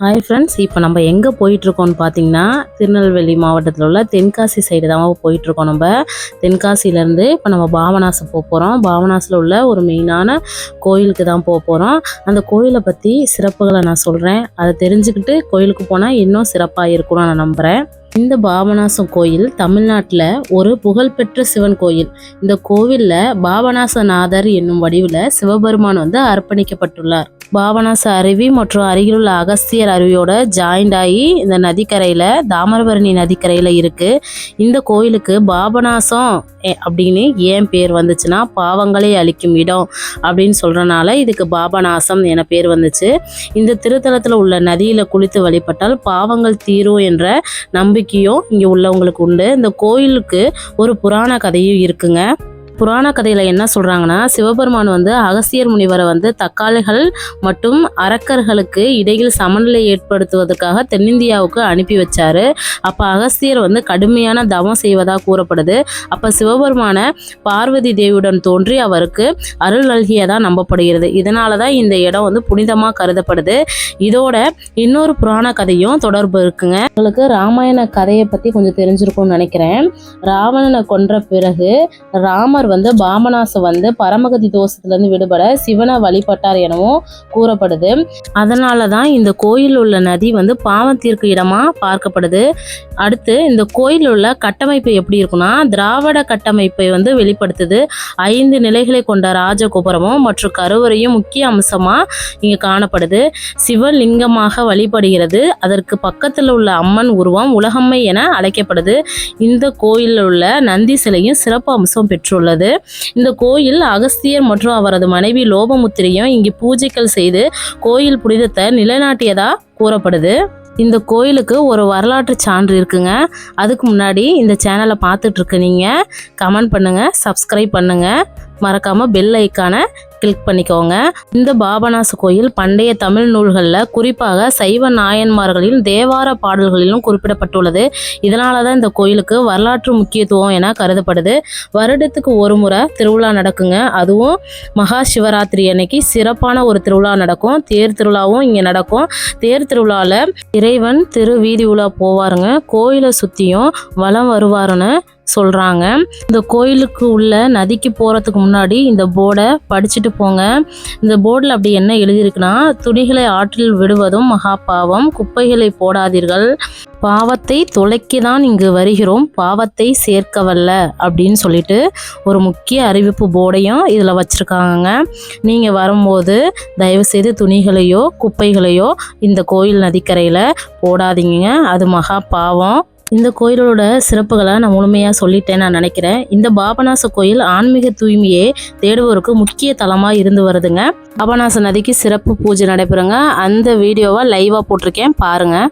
Hi friends இப்போ நம்ம எங்கே போயிட்டுருக்கோம்னு பார்த்தீங்கன்னா திருநெல்வேலி மாவட்டத்தில் உள்ள தென்காசி சைடு தான் போயிட்டுருக்கோம் நம்ம. தென்காசியிலேருந்து இப்போ நம்ம பாபநாசம் போக போகிறோம் பாவனாசில் உள்ள ஒரு மெயினான கோயிலுக்கு தான் போக போகிறோம் அந்த கோயிலை பற்றி சிறப்புகளை நான் சொல்கிறேன் அதை தெரிஞ்சுக்கிட்டு கோயிலுக்கு போனால் இன்னும் சிறப்பாக இருக்கும்னு நான் நம்புகிறேன் இந்த பாபநாசம் கோயில் தமிழ்நாட்டில் ஒரு புகழ்பெற்ற சிவன் கோயில். இந்த கோவிலில் பாபநாசநாதர் என்னும் வடிவில் சிவபெருமான் வந்து அர்ப்பணிக்கப்பட்டுள்ளார். பாபநாச அருவி மற்றும் அருகிலுள்ள அகஸ்தியர் அருவியோட ஜாயிண்ட் ஆகி இந்த நதிக்கரையில் தாமிரபரணி நதிக்கரையில் இருக்குது இந்த கோயிலுக்கு பாபநாசம் அப்படின்னு ஏன் பேர் வந்துச்சுன்னா பாவங்களை அழிக்கும் இடம் அப்படின்னு சொல்கிறனால இதுக்கு பாபநாசம் என பேர் வந்துச்சு. இந்த திருத்தலத்தில் உள்ள நதியில் குளித்து வழிபட்டால் பாவங்கள் தீரும் என்ற நம்பிக்கையும் இங்கே உள்ளவங்களுக்கு உண்டு. இந்த கோயிலுக்கு ஒரு புராண கதையும் இருக்குங்க. புராண கதையில் என்ன சொல்கிறாங்கன்னா சிவபெருமான் வந்து அகஸ்தியர் முனிவரை வந்து தக்காளிகள் மற்றும் அரக்கர்களுக்கு இடையில் சமநிலை ஏற்படுத்துவதற்காக தென்னிந்தியாவுக்கு அனுப்பி வச்சார். அப்போ அகஸ்தியர் வந்து கடுமையான தவம் செய்வதாக கூறப்படுது. அப்போ சிவபெருமான பார்வதி தேவியுடன் தோன்றி அவருக்கு அருள் நல்கியதாக நம்பப்படுகிறது. இதனால தான் இந்த இடம் வந்து புனிதமாக கருதப்படுது. இதோட இன்னொரு புராண கதையும் தொடர்பு இருக்குங்க. உங்களுக்கு ராமாயண கதையை பற்றி கொஞ்சம் தெரிஞ்சிருக்கும்னு நினைக்கிறேன். ராவணனை கொன்ற பிறகு ராமர் வந்து பாமனாசம் வந்து பரமகதி தோஷத்துலேருந்து விடுபட சிவனை வழிபட்டார் எனவும் கூறப்படுது. அதனால தான் இந்த கோயில் உள்ள நதி வந்து பாவம் தீர்க்கு இடமா பார்க்கப்படுது. அடுத்து இந்த கோயில் உள்ள கட்டமைப்பு எப்படி இருக்குன்னா திராவிட கட்டமைப்பை வந்து வெளிப்படுத்துது. ஐந்து நிலைகளை கொண்ட ராஜகோபுரமும் மற்றும் கருவறையும் முக்கிய அம்சமாக இங்கே காணப்படுது. சிவலிங்கமாக வழிபடுகிறது. அதற்கு பக்கத்தில் உள்ள அம்மன் உருவம் உலகம்மை என அழைக்கப்படுது. இந்த கோயிலில் உள்ள நந்தி சிலையும் சிறப்பு அம்சம் பெற்றுள்ளது. இந்த கோயில் அகஸ்தியர் மற்றும் அவரது மனைவி லோபமுத்திரையும் இங்கு பூஜைகள் செய்து கோயில் புனிதத்தை நிலைநாட்டியதா கூறப்படுது. இந்த கோயிலுக்கு ஒரு வரலாற்று சான்று இருக்குங்க. அதுக்கு முன்னாடி இந்த சேனலை பார்த்துட்டு நீங்கள் கமெண்ட் பண்ணுங்கள் சப்ஸ்கிரைப் பண்ணுங்கள் மறக்காமல் பெல் ஐக்கானை கிளிக் பண்ணிக்கோங்க. இந்த பாபநாச கோயில் பண்டைய தமிழ் நூல்களில் குறிப்பாக சைவ நாயன்மார்களின் தேவார பாடல்களிலும் குறிப்பிடப்பட்டுள்ளது. இதனால தான் இந்த கோயிலுக்கு வரலாற்று முக்கியத்துவம் என கருதப்படுது. வருடத்துக்கு ஒரு முறை திருவிழா நடக்குங்க. அதுவும் மகா சிவராத்திரி அன்னைக்கு சிறப்பான ஒரு திருவிழா நடக்கும். தேர் திருவிழாவும் இங்கே நடக்கும். தேர் திருவிழாவில் இறைவன் திரு வீதி உலா போவாருங்க. கோயிலை சுற்றியும் வலம் வருவாருன்னு சொல்கிறாங்க இந்த கோயிலுக்கு உள்ள நதிக்கு போகிறதுக்கு முன்னாடி இந்த போர்டை படிச்சுட்டு போங்க. இந்த போர்டில் அப்படி என்ன எழுதியிருக்குன்னா துணிகளை ஆற்றில் விடுவதும் மகா பாவம் குப்பைகளை போடாதீர்கள். பாவத்தை தொலைக்க தான் இங்கு வருகிறோம் பாவத்தை சேர்க்கவல்ல அப்படின்னு சொல்லிட்டு ஒரு முக்கிய அறிவிப்பு போர்டையும் இதில் வச்சுருக்காங்க. நீங்கள் வரும்போது தயவுசெய்து துணிகளையோ குப்பைகளையோ இந்த கோயில் நதிக்கரையில் போடாதீங்க. அது மகா பாவம். இந்த கோயிலோட சிறப்புகளை நான் முழுமையாக சொல்லிட்டேன் நான் நினைக்கிறேன். இந்த பாபநாச கோயில் ஆன்மீக தூய்மையை தேடுவோருக்கு முக்கிய தலமாக இருந்து வருதுங்க. பாபநாச நதிக்கு சிறப்பு பூஜை நடைபெறுங்க. அந்த வீடியோவை லைவாக போட்டிருக்கேன். பாருங்கள்